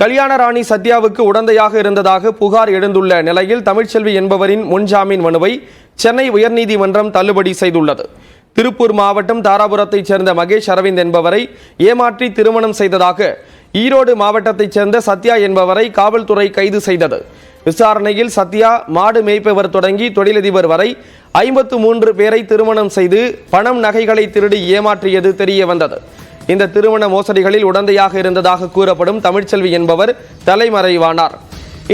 கல்யாண ராணி சத்யாவுக்கு உடந்தையாக இருந்ததாக புகார் எழுந்துள்ள நிலையில் தமிழ்ச்செல்வி என்பவரின் முன்ஜாமீன் மனுவை சென்னை உயர்நீதிமன்றம் தள்ளுபடி செய்துள்ளது. திருப்பூர் மாவட்டம் தாராபுரத்தைச் சேர்ந்த மகேஷ் அரவிந்த் என்பவரை ஏமாற்றி திருமணம் செய்ததாக ஈரோடு மாவட்டத்தைச் சேர்ந்த சத்யா என்பவரை காவல்துறை கைது செய்தது. விசாரணையில் சத்யா மாடு மேய்ப்பவர் தொடங்கி தொழிலதிபர் வரை ஐம்பத்து மூன்று பேரை திருமணம் செய்து பணம் நகைகளை திருடி ஏமாற்றியது தெரிய வந்தது. இந்த திருமண மோசடிகளில் உடந்தையாக இருந்ததாக கூறப்படும் தமிழ்ச்செல்வி என்பவர் தலைமறைவானார்.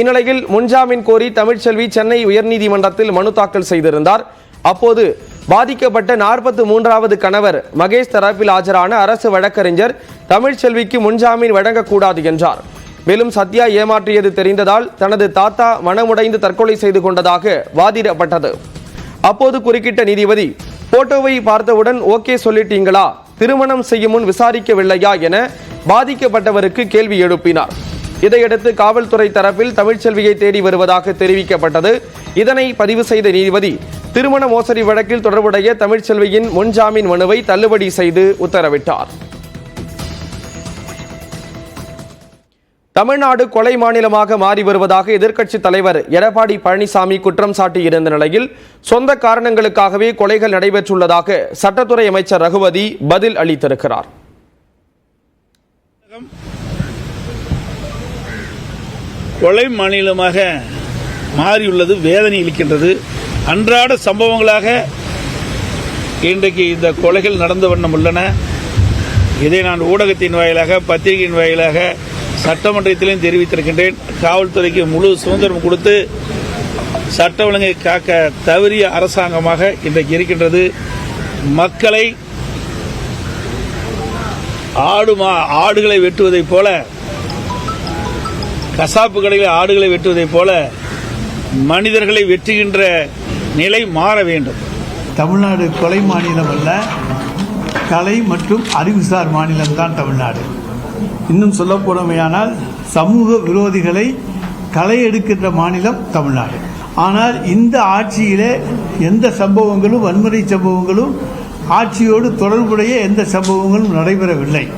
இந்நிலையில் முன்ஜாமீன் கோரி தமிழ்ச்செல்வி சென்னை உயர்நீதிமன்றத்தில் மனு தாக்கல் செய்திருந்தார். அப்போது பாதிக்கப்பட்ட நாற்பத்து மூன்றாவது கணவர் மகேஷ் தரப்பில் ஆஜரான அரசு வழக்கறிஞர் தமிழ்ச்செல்விக்கு முன்ஜாமீன் வழங்கக்கூடாது என்றார். மேலும் சத்யா ஏமாற்றியது தெரிந்ததால் தனது தாத்தா மனமுடைந்து தற்கொலை செய்து கொண்டதாக வாதிடப்பட்டது. அப்போது குறுக்கிட்ட நீதிபதி போட்டோவை பார்த்தவுடன் ஓகே சொல்லிட்டீங்களா? திருமணம் செய்யும் முன் விசாரிக்கவில்லையா என பாதிக்கப்பட்டவருக்கு கேள்வி எழுப்பினார். இதையடுத்து காவல்துறை தரப்பில் தமிழ்ச்செல்வியை தேடி வருவதாக தெரிவிக்கப்பட்டது. இதனை பதிவு செய்த நீதிபதி திருமண மோசடி வழக்கில் தொடர்புடைய தமிழ்ச்செல்வியின் முன்ஜாமீன் மனுவை தள்ளுபடி செய்து உத்தரவிட்டார். தமிழ்நாடு கொலை மாநிலமாக மாறி வருவதாக எதிர்க்கட்சித் தலைவர் எடப்பாடி பழனிசாமி குற்றம் சாட்டியிருந்த நிலையில் சொந்த காரணங்களுக்காகவே கொலைகள் நடைபெற்றுள்ளதாக சட்டத்துறை அமைச்சர் ரகுபதி பதில் அளித்திருக்கிறார். கொலை மாநிலமாக மாறியுள்ளது வேதனை அளிக்கின்றது அன்றாட சம்பவங்களாக இன்றைக்கு இந்த கொலைகள் நடந்த வண்ணம் உள்ளன. இதை நான் ஊடகத்தின் வாயிலாக பத்திரிகையின் வாயிலாக சட்டமன்றத்திலும் தெரிவித்திருக்கின்றேன். காவல்துறைக்கு முழு சுதந்திரம் கொடுத்து சட்ட ஒழுங்கை காக்க தவறிய அரசாங்கமாக இன்றைக்கு இருக்கின்றது. மக்களை ஆடு மா ஆடுகளை வெட்டுவதைப் போல கசாப்பு கடையில் ஆடுகளை வெட்டுவதைப் போல மனிதர்களை வெட்டுகின்ற நிலை மாற வேண்டும். தமிழ்நாடு கொலை மாநிலம் அல்ல கலை மற்றும் அறிவுசார் மாநிலம்தான் தமிழ்நாடு. இன்னும் சொல்ல போனமையானால் சமூக விரோதிகளை களை எடுக்கின்ற மாநிலம் தமிழ்நாடு. ஆனால் இந்த ஆட்சியிலே எந்த சம்பவங்களும் வன்முறை சம்பவங்களும் ஆட்சியோடு தொடர்புடைய எந்த சம்பவங்களும் நடைபெறவில்லை.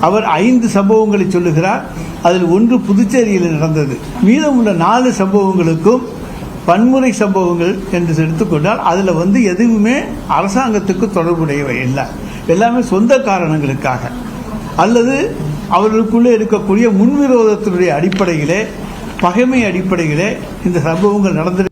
அவர் ஐந்து சம்பவங்களை சொல்லுகிறார். அதில் ஒன்று புதுச்சேரியில் நடந்தது. மீதமுள்ள நாலு சம்பவங்களுக்கும் வன்முறை சம்பவங்கள் என்று எடுத்துக்கொண்டால் அதில் வந்து எதுவுமே அரசாங்கத்துக்கு தொடர்புடையவை இல்லை. எல்லாமே சொந்த காரணங்களுக்காக. அல்லது அவர்களுக்குள்ளே இருக்கக்கூடிய முன்விரோதத்தினுடைய அடிப்படையிலே பகைமை அடிப்படையிலே இந்த சம்பவங்கள் நடந்து